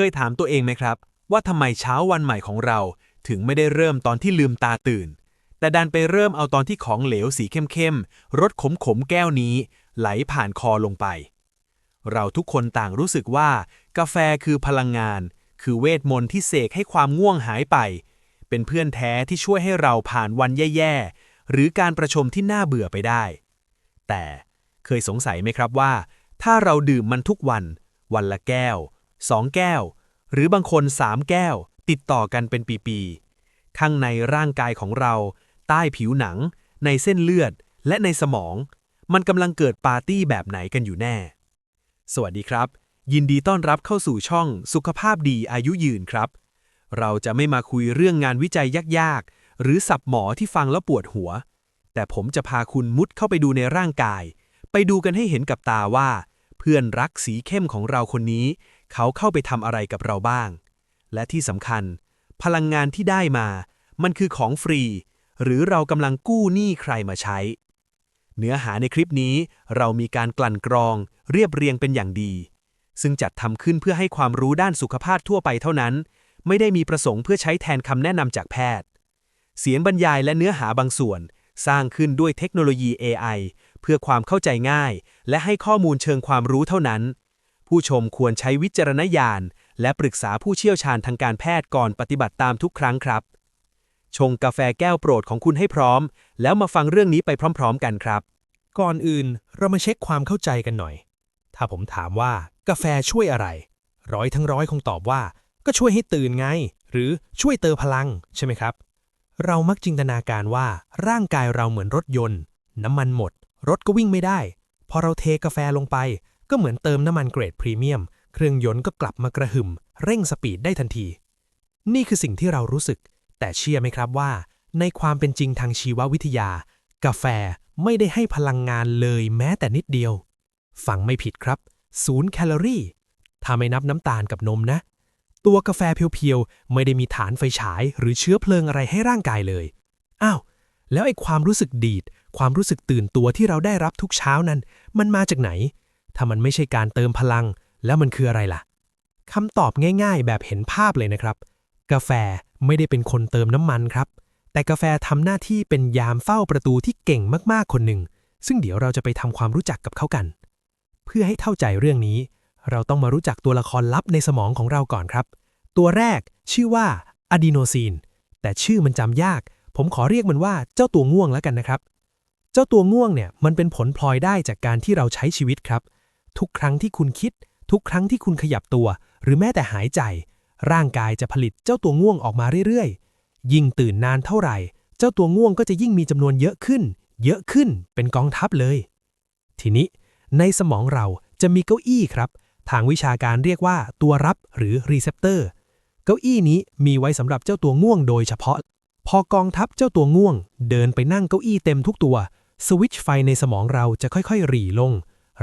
เคยถามตัวเองไหมครับ ว่าทำไมเช้าวันใหม่ของเรา ถึงไม่ได้เริ่มตอนที่ลืมตาตื่น แต่ดันไปเริ่มเอาตอนที่ของเหลวสีเข้มๆรสขมๆแก้วนี้ ไหลผ่านคอลงไป เราทุกคนต่างรู้สึกว่า กาแฟคือพลังงาน คือเวทมนต์ที่เสกให้ความง่วงหายไป เป็นเพื่อนแท้ที่ช่วยให้เราผ่านวันแย่ๆหรือการประชมที่น่าเบื่อไปได้ แต่เคยสงสัยไหมครับว่า ถ้าเราดื่มมันทุกวัน วันละแก้ว สองแก้ว หรือบางคนสามแก้ว ติดต่อกันเป็นปีๆข้างในร่างกายของเรา ใต้ผิวหนัง ในเส้นเลือด และในสมอง มันกำลังเกิดปาร์ตี้แบบไหนกันอยู่แน่ สวัสดีครับ ยินดีต้อนรับเข้าสู่ช่องสุขภาพดีอายุยืนครับ เราจะไม่มาคุยเรื่องงานวิจัยยากๆ หรือสับหมอที่ฟังแล้วปวดหัว แต่ผมจะพาคุณมุดเข้าไปดูในร่างกาย ไปดูกันให้เห็นกับตาว่าเพื่อนรักสีเข้มของเราคนนี้ เขาเข้าไปทำอะไรกับเราบ้าง และที่สำคัญ พลังงานที่ได้มา มันคือของฟรี หรือเรากำลังกู้หนี้ใครมาใช้ เนื้อหาในคลิปนี้เรามีการกลั่นกรอง เรียบเรียงเป็นอย่างดี ซึ่งจัดทำขึ้นเพื่อให้ความรู้ด้านสุขภาพทั่วไปเท่านั้น ไม่ได้มีประสงค์เพื่อใช้แทนคำแนะนำจากแพทย์ เสียงบรรยายและเนื้อหาบางส่วน สร้างขึ้นด้วยเทคโนโลยี AI เพื่อความเข้าใจง่าย และให้ข้อมูลเชิงความรู้เท่านั้น ผู้ชมควรใช้วิจารณญาณ และปรึกษาผู้เชี่ยวชาญทางการแพทย์ก่อนปฏิบัติตามทุกครั้งครับ ชงกาแฟแก้วโปรดของคุณให้พร้อม แล้วมาฟังเรื่องนี้ไปพร้อม ๆ กันครับ ก่อนอื่นเรามาเช็คความเข้าใจกันหน่อย ถ้าผมถามว่ากาแฟช่วยอะไร ร้อยทั้งร้อยคงตอบว่า ก็ช่วยให้ตื่นไง หรือช่วยเติมพลังใช่ไหมครับ เรามักจินตนาการว่าร่างกายเราเหมือนรถยนต์ น้ำมันหมด รถก็วิ่งไม่ได้ พอเราเทกาแฟลงไป ก็เหมือนเติมน้ำมันเกรดพรีเมียม เครื่องยนต์ก็กลับมากระหึ่ม เร่งสปีดได้ทันที นี่คือสิ่งที่เรารู้สึก แต่เชื่อไหมครับว่า ในความเป็นจริงทางชีววิทยา กาแฟไม่ได้ให้พลังงานเลยแม้แต่นิดเดียว ฟังไม่ผิดครับศูนย์แคลอรี่ถ้าไม่นับน้ำตาลกับนมนะ ตัวกาแฟเพียวๆ ไม่ได้มีฐานไฟฉาย หรือเชื้อเพลิงอะไรให้ร่างกายเลย อ้าว แล้วไอ้ความรู้สึกดีด ความรู้สึกตื่นตัวที่เราได้รับทุกเช้านั้น มันมาจากไหน ถ้ามันไม่ใช่การเติมพลัง แล้วมันคืออะไรล่ะคำตอบง่ายๆ แบบเห็นภาพเลยนะครับ กาแฟไม่ได้เป็นคนเติมน้ำมันครับ แต่กาแฟทำหน้าที่เป็นยามเฝ้าประตูที่เก่งมากๆคนหนึ่ง ซึ่งเดี๋ยวเราจะไปทำความรู้จักกับเขากัน เพื่อให้เข้าใจเรื่องนี้ เราต้องมารู้จักตัวละครลับในสมองของเราก่อนครับ ตัวแรกชื่อว่าอะดีโนซีน แต่ชื่อมันจำยาก ผมขอเรียกมันว่าเจ้าตัวง่วงแล้วกันนะครับ เจ้าตัวง่วงเนี่ยมันเป็นผลพลอยได้จากการที่เราใช้ชีวิตครับ ทุกครั้งที่คุณคิด ทุกครั้งที่คุณขยับตัว หรือแม้แต่หายใจ ร่างกายจะผลิตเจ้าตัวง่วงออกมาเรื่อยๆ ยิ่งตื่นนานเท่าไหร่ เจ้าตัวง่วงก็จะยิ่งมีจำนวนเยอะขึ้น เยอะขึ้นเป็นกองทัพเลย ทีนี้ ในสมองเราจะมีเก้าอี้ครับ ทางวิชาการเรียกว่าตัวรับหรือรีเซพเตอร์เก้าอี้นี้มีไว้สำหรับเจ้าตัวง่วงโดยเฉพาะ พอกองทัพเจ้าตัวง่วง เดินไปนั่งเก้าอี้เต็มทุกตัวสวิตช์ไฟในสมองเราจะค่อยๆ หรี่ลง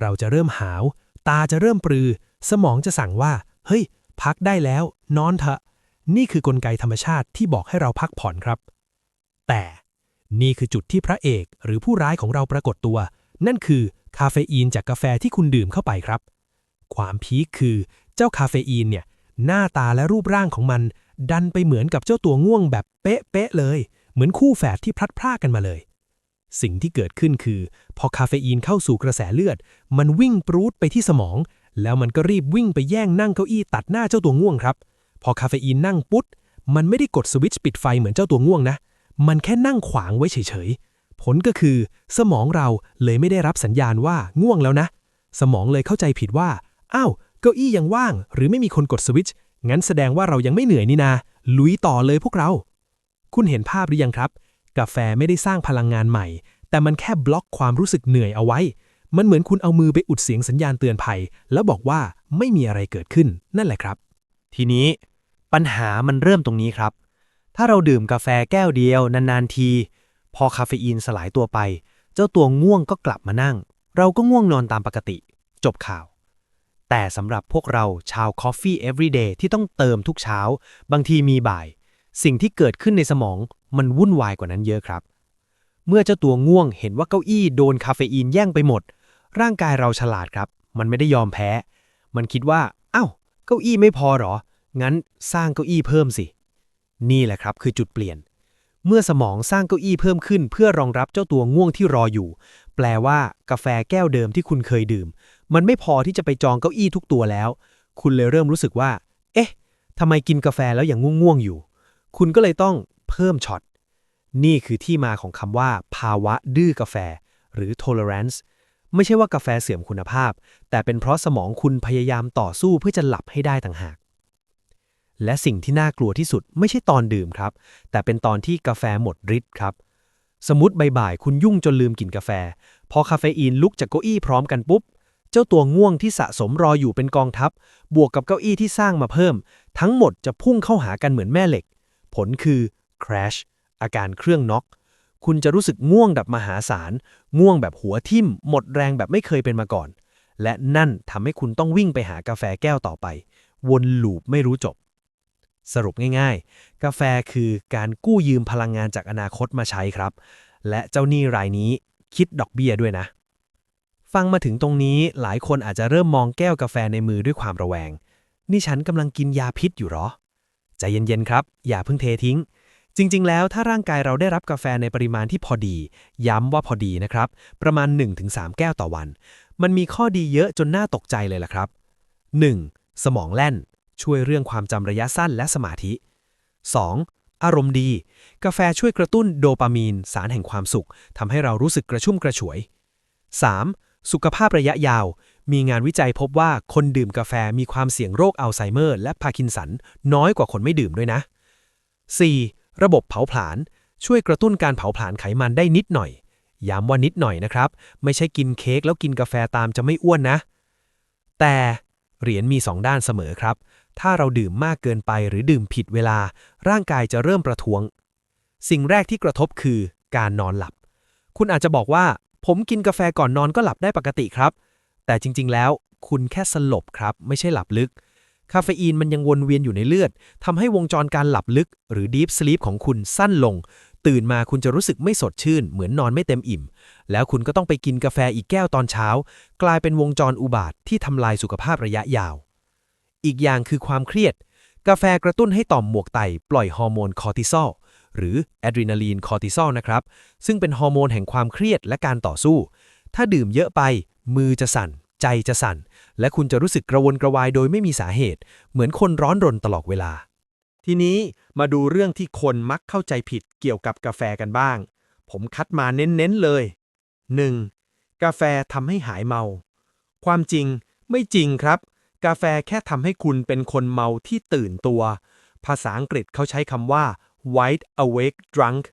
เราจะเริ่มหาว ตาจะเริ่มปรือ สมองจะสั่งว่า เฮ้ย พักได้แล้ว นอนเถอะ นี่คือกลไกธรรมชาติที่บอกให้เราพักผ่อนครับ แต่นี่คือจุดที่พระเอกหรือผู้ร้ายของเราปรากฏตัว นั่นคือคาเฟอีนจากกาแฟที่คุณดื่มเข้าไปครับ ความพีคคือเจ้าคาเฟอีนเนี่ยหน้าตาและรูปร่างของมัน ดันไปเหมือนกับเจ้าตัวง่วงแบบเป๊ะๆเลย เหมือนคู่แฝดที่พลัดพรากกันมาเลย สิ่งที่เกิดขึ้นคือ พอคาเฟอีนเข้าสู่กระแสเลือด มันวิ่งปรูดไปที่สมอง แล้วมันก็รีบวิ่งไปแย่งนั่งเก้าอี้ตัดหน้าเจ้าตัวง่วงครับ พอคาเฟอีนนั่งปุ๊บมันไม่ได้กดสวิตช์ปิดไฟเหมือนเจ้าตัวง่วงนะ มันแค่นั่งขวางไว้เฉยๆ ผลก็คือ สมองเราเลยไม่ได้รับสัญญาณว่าง่วงแล้วนะ สมองเลยเข้าใจผิดว่า อ้าว เก้าอี้ยังว่าง หรือไม่มีคนกดสวิตช์ งั้นแสดงว่าเรายังไม่เหนื่อยนี่นา ลุยต่อเลยพวกเรา คุณเห็นภาพหรือยังครับ กาแฟไม่ได้สร้างพลังงานใหม่ แต่มันแค่บล็อกความรู้สึกเหนื่อยเอาไว้ มันเหมือนคุณเอามือไปอุดเสียงสัญญาณเตือนภัย แล้วบอกว่าไม่มีอะไรเกิดขึ้นนั่นแหละครับ ทีนี้ปัญหามันเริ่มตรงนี้ครับ ถ้าเราดื่มกาแฟแก้วเดียวนานๆที พอคาเฟอีนสลายตัวไป เจ้าตัวง่วงก็กลับมานั่ง เราก็ง่วงนอนตามปกติ จบข่าว แต่สำหรับพวกเราชาว Coffee Everyday ที่ต้องเติมทุกเช้า บางทีมีบ่าย สิ่งที่เกิดขึ้นในสมอง มันวุ่นวายกว่านั้นเยอะครับ เมื่อเจ้าตัวง่วงเห็นว่าเก้าอี้โดนคาเฟอีนแย่งไปหมด ร่างกายเราฉลาดครับ มันไม่ได้ยอมแพ้ มันคิดว่า เอ้า เก้าอี้ไม่พอหรอ งั้นสร้างเก้าอี้เพิ่มสิ นี่แหละครับคือจุดเปลี่ยน เมื่อสมองสร้างเก้าอี้เพิ่มขึ้น เพื่อรองรับเจ้าตัวง่วงที่รออยู่ แปลว่ากาแฟแก้วเดิมที่คุณเคยดื่ม มันไม่พอที่จะไปจองเก้าอี้ทุกตัวแล้ว คุณเลยเริ่มรู้สึกว่า เอ๊ะทำไมกินกาแฟแล้วยังง่วงๆอยู่ คุณก็เลยต้อง เพิ่มช็อต นี่คือที่มาของคำว่า ภาวะดื้อกาแฟ หรือ tolerance ไม่ใช่ว่ากาแฟเสื่อมคุณภาพ แต่เป็นเพราะสมองคุณพยายามต่อสู้เพื่อจะหลับให้ได้ต่างหาก และสิ่งที่น่ากลัวที่สุดไม่ใช่ตอนดื่มครับ แต่เป็นตอนที่กาแฟหมดฤทธิ์ครับ สมมติบ่ายๆคุณยุ่งจนลืมกินกาแฟ พอคาเฟอีนลุกจากเก้าอี้พร้อมกันปุ๊บ เจ้าตัวง่วงที่สะสมรออยู่เป็นกองทัพ บวกกับเก้าอี้ที่สร้างมาเพิ่ม ทั้งหมดจะพุ่งเข้าหากันเหมือนแม่เหล็ก ผลคือ crash อาการเครื่องน็อก คุณจะรู้สึกง่วงแบบมหาศาล ง่วงแบบหัวทิ่ม หมดแรงแบบไม่เคยเป็นมาก่อน และนั่นทำให้คุณต้องวิ่งไปหากาแฟแก้วต่อไป วนลูปไม่รู้จบ สรุปง่ายๆ กาแฟคือการกู้ยืมพลังงานจากอนาคตมาใช้ครับ และเจ้าหนี้รายนี้คิดดอกเบี้ยด้วยนะ ฟังมาถึงตรงนี้หลายคนอาจจะเริ่มมองแก้วกาแฟในมือด้วยความระแวง นี่ฉันกำลังกินยาพิษอยู่หรอ ใจเย็นๆครับ อย่าเพิ่งเททิ้ง จริงๆ แล้วถ้าร่างกายเราได้รับกาแฟในปริมาณที่พอดี ย้ำว่าพอดีนะครับ ประมาณ 1-3 แก้วต่อวัน มันมีข้อดีเยอะจนน่าตกใจเลยล่ะครับ 1. สมองแล่น ช่วยเรื่องความจำระยะสั้นและสมาธิ 2. อารมณ์ดี กาแฟช่วยกระตุ้นโดปามีน สารแห่งความสุขทำให้เรารู้สึกกระชุ่มกระชวย 3. สุขภาพระยะยาว มีงานวิจัยพบว่าคนดื่มกาแฟมีความเสี่ยงโรคอัลไซเมอร์ และพาร์กินสัน น้อยกว่าคนไม่ดื่มด้วยนะ 4. ระบบเผาผลาญช่วยกระตุ้นการเผาผลาญไขมันได้นิดหน่อย ย้ำว่านิดหน่อยนะครับ ไม่ใช่กินเค้กแล้วกินกาแฟตามจะไม่อ้วนนะ แต่เหรียญมีสองด้านเสมอครับ ถ้าเราดื่มมากเกินไปหรือดื่มผิดเวลา ร่างกายจะเริ่มประท้วง สิ่งแรกที่กระทบคือการนอนหลับ คุณอาจจะบอกว่า ผมกินกาแฟก่อนนอนก็หลับได้ปกติครับ แต่จริงๆแล้ว คุณแค่สลบครับ ไม่ใช่หลับลึก คาเฟอีนมันยังวนเวียนอยู่ในเลือดทำให้วงจรการหลับลึก หรือ Deep Sleep ของคุณสั้นลง ตื่นมาคุณจะรู้สึกไม่สดชื่น เหมือนนอนไม่เต็มอิ่ม แล้วคุณก็ต้องไปกินกาแฟอีกแก้วตอนเช้า กลายเป็นวงจรอุบาทที่ทำลายสุขภาพระยะยาว อีกอย่างคือความเครียด กาแฟกระตุ้นให้ต่อมหมวกไต ปล่อยฮอร์โมนคอร์ติซอลหรือแอดรีนาลีนคอร์ติซอลนะครับซึ่งเป็นฮอร์โมนแห่งความเครียดและการต่อสู้ ถ้าดื่มเยอะไป มือจะสั่น ใจจะสั่น และคุณจะรู้สึกกระวนกระวายโดยไม่มีสาเหตุ เหมือนคนร้อนรนตลอดเวลา ทีนี้มาดูเรื่องที่คนมักเข้าใจผิดเกี่ยวกับกาแฟกันบ้าง ผมคัดมาเน้นๆเลย 1. กาแฟทำให้หายเมา ความจริงไม่จริงครับ กาแฟแค่ทำให้คุณเป็นคนเมาที่ตื่นตัว ภาษาอังกฤษเขาใช้คำว่า wide awake drunk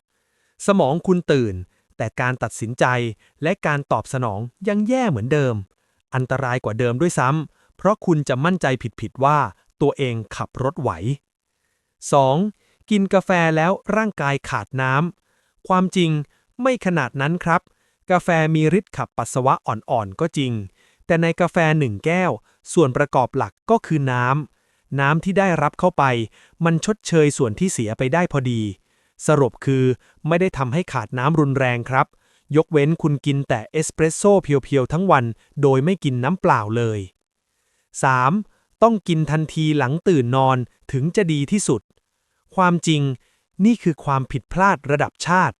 สมองคุณตื่น แต่การตัดสินใจและการตอบสนองยังแย่เหมือนเดิม อันตรายกว่าเดิมด้วยซ้ำ เพราะคุณจะมั่นใจผิดๆว่าตัวเองขับรถไหว 2. กินกาแฟแล้วร่างกายขาดน้ำ ความจริงไม่ขนาดนั้นครับ กาแฟมีฤทธิ์ขับปัสสาวะอ่อนๆก็จริง แต่ในกาแฟหนึ่งแก้ว ส่วนประกอบหลักก็คือน้ำ น้ำที่ได้รับเข้าไป มันชดเชยส่วนที่เสียไปได้พอดี สรุปคือไม่ได้ทำให้ขาดน้ำรุนแรงครับ ยกเว้นคุณกินแต่เอสเปรสโซ่เพียวๆทั้งวัน โดยไม่กินน้ำเปล่าเลย 3. ต้องกินทันทีหลังตื่นนอนถึงจะดีที่สุด ความจริง นี่คือความผิดพลาดระดับชาติ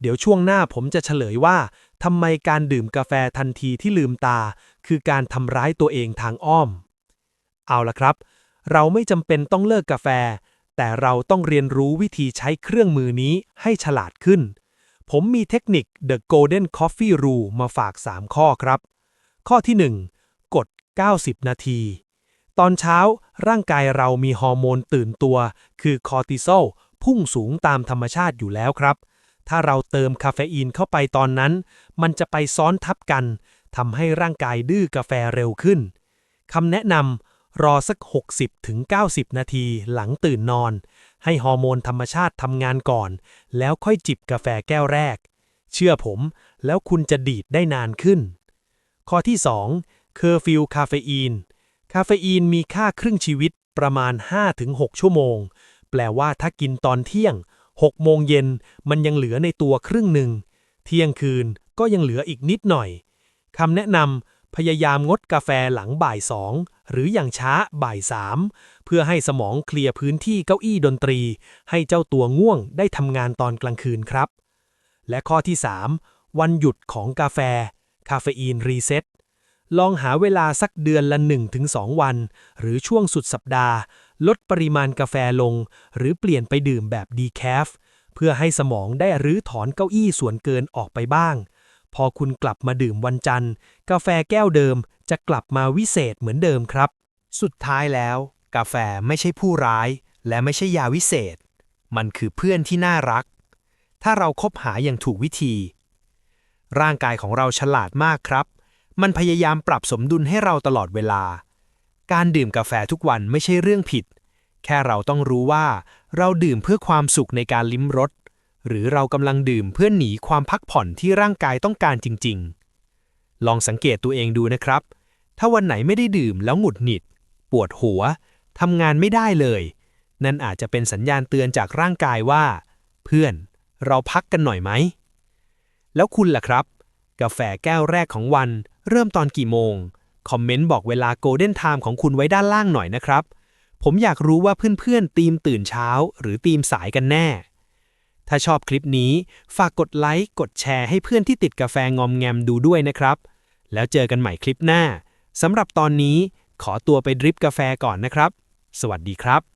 เดี๋ยวช่วงหน้าผมจะเฉลยว่าทำไมการดื่มกาแฟทันทีที่ลืมตา คือการทำร้ายตัวเองทางอ้อม เอาละครับ เราไม่จำเป็นต้องเลิกกาแฟ แต่เราต้องเรียนรู้วิธีใช้เครื่องมือนี้ให้ฉลาดขึ้น ผมมีเทคนิค The Golden Coffee Rule มาฝาก 3 ข้อครับ ข้อที่ 1 กด 90 นาที ตอนเช้าร่างกายเรามีฮอร์โมนตื่นตัว คือคอร์ติซอลพุ่งสูงตามธรรมชาติอยู่แล้วครับ ถ้าเราเติมคาเฟอีนเข้าไปตอนนั้น มันจะไปซ้อนทับกันทำให้ร่างกายดื้อกาแฟเร็วขึ้นคำแนะนำ รอสัก 60-90 นาทีหลังตื่นนอน ให้ฮอร์โมนธรรมชาติทำงานก่อน แล้วค่อยจิบกาแฟแก้วแรก เชื่อผม แล้วคุณจะดีดได้นานขึ้น ข้อที่ 2 เคอร์ฟิวคาเฟอีน คาเฟอีนมีค่าครึ่งชีวิตประมาณ 5-6 ชั่วโมง แปลว่าถ้ากินตอนเที่ยง 6 โมงเย็นมันยังเหลือในตัวครึ่งหนึ่ง เที่ยงคืนก็ยังเหลืออีกนิดหน่อยคำแนะนำ พยายามงดกาแฟหลังบ่ายสองหรืออย่างช้าบ่ายสามเพื่อให้สมองเคลียร์พื้นที่เก้าอี้ดนตรี ให้เจ้าตัวง่วงได้ทำงานตอนกลางคืนครับ และข้อที่ 3 วันหยุดของกาแฟ คาเฟอีนรีเซ็ตลองหาเวลาสักเดือนละ 1-2 วัน หรือช่วงสุดสัปดาห์ ลดปริมาณกาแฟลง หรือเปลี่ยนไปดื่มแบบดีแคฟเพื่อให้สมองได้รื้อถอนเก้าอี้ส่วนเกินออกไปบ้าง พอคุณกลับมาดื่มวันจันทร์ กาแฟแก้วเดิมจะกลับมาวิเศษเหมือนเดิมครับ สุดท้ายแล้ว กาแฟไม่ใช่ผู้ร้าย และไม่ใช่ยาวิเศษ มันคือเพื่อนที่น่ารัก ถ้าเราคบหาอย่างถูกวิธี ร่างกายของเราฉลาดมากครับ มันพยายามปรับสมดุลให้เราตลอดเวลา การดื่มกาแฟทุกวันไม่ใช่เรื่องผิด แค่เราต้องรู้ว่า เราดื่มเพื่อความสุขในการลิ้มรส หรือเรากำลังดื่มเพื่อหนีความพักผ่อนที่ร่างกายต้องการจริง ๆ ลองสังเกตตัวเองดูนะครับ ถ้าวันไหนไม่ได้ดื่มแล้วหงุดหงิด ปวดหัวทำงานไม่ได้เลย นั่นอาจจะเป็นสัญญาณเตือนจากร่างกายว่า เพื่อน เราพักกันหน่อยไหม แล้วคุณล่ะครับ กาแฟแก้วแรกของวัน เริ่มตอนกี่โมง คอมเมนต์บอกเวลาโกลเด้นไทม์ของคุณไว้ด้านล่างหน่อยนะครับ ผมอยากรู้ว่าเพื่อนๆทีมตื่นเช้า หรือทีมสายกันแน่ ถ้าชอบคลิปนี้ ฝากกดไลค์ กดแชร์ให้เพื่อนที่ติดกาแฟงอมแงมดูด้วยนะครับ แล้วเจอกันใหม่คลิปหน้าสำหรับตอนนี้ขอตัวไปดริปกาแฟก่อนนะครับ สวัสดีครับ